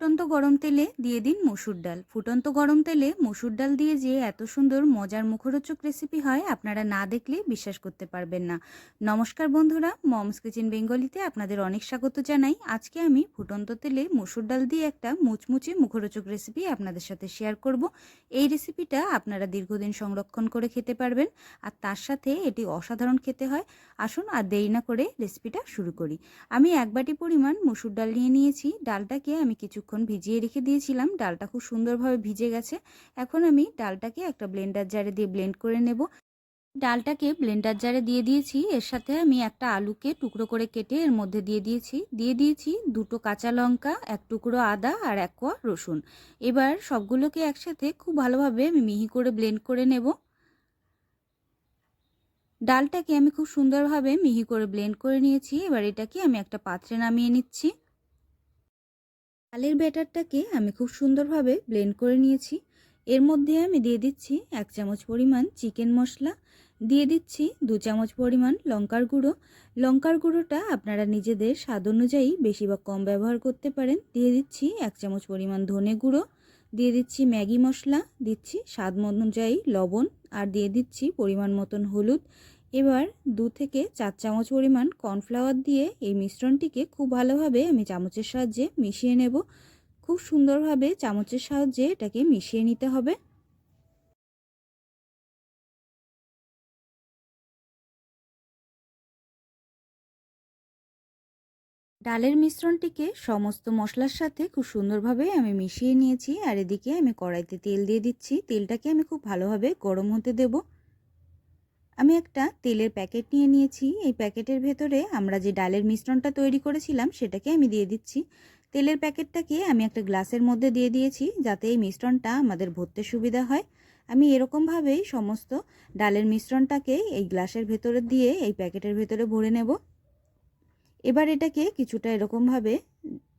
ফুটন্ত গরম তেলে দিয়ে দিন মসুর ডাল। ফুটন্ত গরম তেলে মসুর ডাল দিয়ে যে এত সুন্দর মজার মুখরোচক রেসিপি হয়, আপনারা না দেখলে বিশ্বাস করতে পারবেন না। নমস্কার বন্ধুরা, মমস কিচেন বেঙ্গলিতে আপনাদের অনেক স্বাগত জানাই। আজকে আমি ফুটন্ত তেলে মসুর ডাল দিয়ে একটা মুচমুচে মুখরোচক রেসিপি আপনাদের সাথে শেয়ার করব। এই রেসিপিটা আপনারা দীর্ঘদিন সংরক্ষণ করে খেতে পারবেন আর তার সাথে এটি অসাধারণ খেতে হয়। আসুন আর দেরি না করে রেসিপিটা শুরু করি। আমি এক বাটি পরিমাণ মসুর ডাল নিয়ে নিয়েছি। ডালটাকে আমি কিছুক্ষণ ভিজিয়ে রেখে দিয়েছিলাম। ডালটা খুব সুন্দরভাবে ভিজে গেছে। এখন আমি ডালটাকে একটা ব্লেন্ডার জারে দিয়ে ব্লেন্ড করে নেব। ডালটাকে ব্লেন্ডার জারে দিয়ে দিয়েছি। এর সাথে আমি একটা আলুকে টুকরো করে কেটে এর মধ্যে দিয়ে দিয়েছি। দিয়ে দিয়েছি দুটো কাঁচা লঙ্কা, এক টুকরো আদা আর এক কোয়া রসুন। এবার সবগুলোকে একসাথে খুব ভালোভাবে আমি মিহি করে ব্লেন্ড করে নেব। ডালটাকে আমি খুব সুন্দরভাবে মিহি করে ব্লেন্ড করে নিয়েছি। এবার এটাকে আমি একটা পাত্রে নামিয়ে নিচ্ছি। ডালের ব্যাটারটাকে আমি খুব সুন্দরভাবে ব্লেন্ড করে নিয়েছি। এর মধ্যে আমি দিয়ে দিচ্ছি এক চামচ পরিমাণ চিকেন মশলা, দিয়ে দিচ্ছি দু চামচ পরিমাণ লঙ্কার গুঁড়ো। লঙ্কার গুঁড়োটা আপনারা নিজেদের স্বাদ অনুযায়ী বেশি বা কম ব্যবহার করতে পারেন। দিয়ে দিচ্ছি এক চামচ পরিমাণ ধনে গুঁড়ো, দিয়ে দিচ্ছি ম্যাগি মশলা, দিচ্ছি স্বাদ অনুযায়ী লবণ, আর দিয়ে দিচ্ছি পরিমাণ মতন হলুদ। এবার দু থেকে চার চামচ পরিমাণ কর্নফ্লাওয়ার দিয়ে এই মিশ্রণটিকে খুব ভালোভাবে আমি চামচের সাহায্যে মিশিয়ে নেব। খুব সুন্দরভাবে চামচের সাহায্যে এটাকে মিশিয়ে নিতে হবে। ডালের মিশ্রণটিকে সমস্ত মশলার সাথে খুব সুন্দরভাবে আমি মিশিয়ে নিয়েছি। আর এদিকে আমি কড়াইতে তেল দিয়ে দিচ্ছি। তেলটাকে আমি খুব ভালোভাবে গরম হতে দেবো। আমি একটা তেলের প্যাকেট নিয়ে নিয়েছি। এই প্যাকেটের ভেতরে আমরা যে ডালের মিশ্রণটা তৈরি করেছিলাম, সেটাকে আমি দিয়ে দিচ্ছি। তেলের প্যাকেটটাকে আমি একটা গ্লাসের মধ্যে দিয়ে দিয়েছি, যাতে এই মিশ্রণটা আমাদের ভরতে সুবিধা হয়। আমি এরকমভাবেই সমস্ত ডালের মিশ্রণটাকে এই গ্লাসের ভেতরে দিয়ে এই প্যাকেটের ভেতরে ভরে নেব। এবার এটাকে কিছুটা এরকমভাবে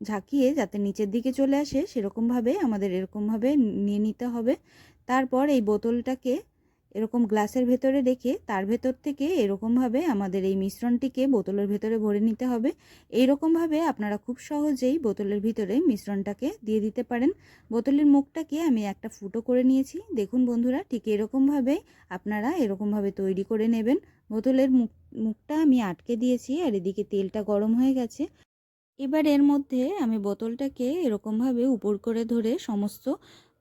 ঝাঁকিয়ে যাতে নিচের দিকে চলে আসে, সেরকমভাবে আমাদের এরকমভাবে নিয়ে নিতে হবে। তারপর এই বোতলটাকে এরকম গ্লাসের ভেতরে রেখে তার ভেতর থেকে এরকমভাবে আমাদের এই মিশ্রণটিকে বোতলের ভেতরে ভরে নিতে হবে। এইরকমভাবে আপনারা খুব সহজেই বোতলের ভিতরে মিশ্রণটাকে দিয়ে দিতে পারেন। বোতলের মুখটাকে আমি একটা ফুটো করে নিয়েছি। দেখুন বন্ধুরা, ঠিক এরকমভাবে আপনারা এরকমভাবে তৈরি করে নেবেন। বোতলের মুখ, মুখটা আমি আটকে দিয়েছি আর এদিকে তেলটা গরম হয়ে গেছে। এবার এর মধ্যে আমি বোতলটাকে এরকমভাবে উপর করে ধরে সমস্ত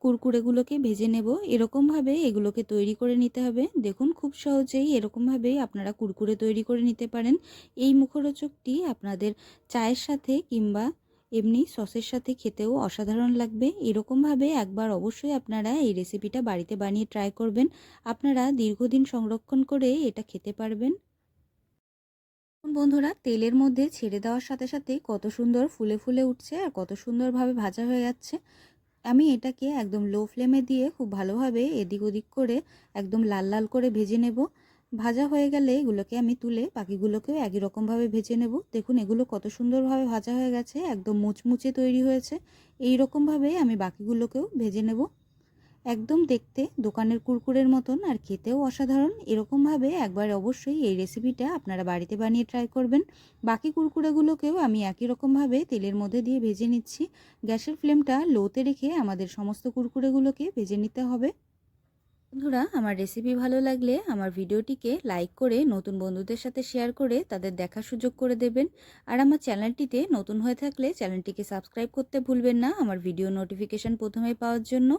কুরকুরেগুলোকে ভেজে নেব। এরকমভাবে এগুলোকে তৈরি করে নিতে হবে। দেখুন, খুব সহজেই এরকমভাবেই আপনারা কুরকুরে তৈরি করে নিতে পারেন। এই মুখরোচকটি আপনাদের চায়ের সাথে কিংবা এমনি সসের সাথে খেতেও অসাধারণ লাগবে। এরকমভাবে একবার অবশ্যই আপনারা এই রেসিপিটা বাড়িতে বানিয়ে ট্রাই করবেন। আপনারা দীর্ঘদিন সংরক্ষণ করে এটা খেতে পারবেন। বন্ধুরা, তেলের মধ্যে ছেড়ে দেওয়ার সাথে সাথে কত সুন্দর ফুলে ফুলে উঠছে আর কত সুন্দরভাবে ভাজা হয়ে যাচ্ছে। আমি এটাকে একদম লো ফ্লেমে দিয়ে খুব ভালোভাবে এদিক ওদিক করে একদম লাল লাল করে ভেজে নেব। ভাজা হয়ে গেলে এগুলোকে আমি তুলে বাকিগুলোকেও একই রকমভাবে ভেজে নেব। দেখুন, এগুলো কত সুন্দরভাবে ভাজা হয়ে গেছে, একদম মুচমুচে তৈরি হয়েছে। এই রকমভাবে আমি বাকিগুলোকেও ভেজে নেব। একদম দেখতে দোকানের কুরকুরের মতন আর খেতেও অসাধারণ। এরকমভাবে একবার অবশ্যই এই রেসিপিটা আপনারা বাড়িতে বানিয়ে ট্রাই করবেন। বাকি কুরকুরেগুলোকেও আমি একই রকমভাবে তেলের মধ্যে দিয়ে ভেজে নিচ্ছি। গ্যাসের ফ্লেমটা লোতে রেখে আমাদের সমস্ত কুরকুরেগুলোকে ভেজে নিতে হবে। বন্ধুরা, আমার রেসিপি ভালো লাগলে আমার ভিডিওটিকে লাইক করে নতুন বন্ধুদের সাথে শেয়ার করে তাদের দেখার সুযোগ করে দেবেন। আর আমার চ্যানেলটিতে নতুন হয়ে থাকলে চ্যানেলটিকে সাবস্ক্রাইব করতে ভুলবেন না আমার ভিডিও নোটিফিকেশান প্রথমে পাওয়ার জন্য।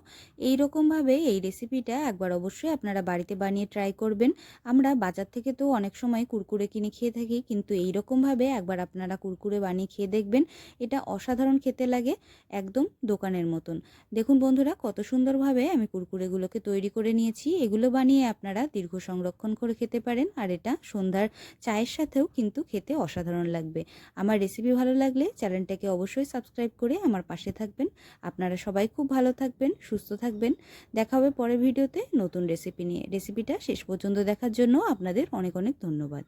এই রকমভাবে এই রেসিপিটা একবার অবশ্যই আপনারা বাড়িতে বানিয়ে ট্রাই করবেন। আমরা বাজার থেকে তো অনেক সময় কুরকুরে কিনে খেয়ে থাকি, কিন্তু এই রকমভাবে একবার আপনারা কুরকুরে বানিয়ে খেয়ে দেখবেন। এটা অসাধারণ খেতে লাগে, একদম দোকানের মতন। দেখুন বন্ধুরা, কত সুন্দরভাবে আমি কুরকুরেগুলোকে তৈরি করে নিয়েছি এগুলো বানিয়ে আপনারা দীর্ঘ সংরক্ষণ করে খেতে পারেন। আর এটা সন্ধ্যার চায়ের সাথেও কিন্তু খেতে অসাধারণ লাগবে। আমার রেসিপি ভালো লাগলে চ্যানেলটাকে অবশ্যই সাবস্ক্রাইব করে আমার পাশে থাকবেন। আপনারা সবাই খুব ভালো থাকবেন, সুস্থ থাকবেন। দেখা হবে পরের ভিডিওতে নতুন রেসিপি নিয়ে। রেসিপিটা শেষ পর্যন্ত দেখার জন্য আপনাদের অনেক অনেক ধন্যবাদ।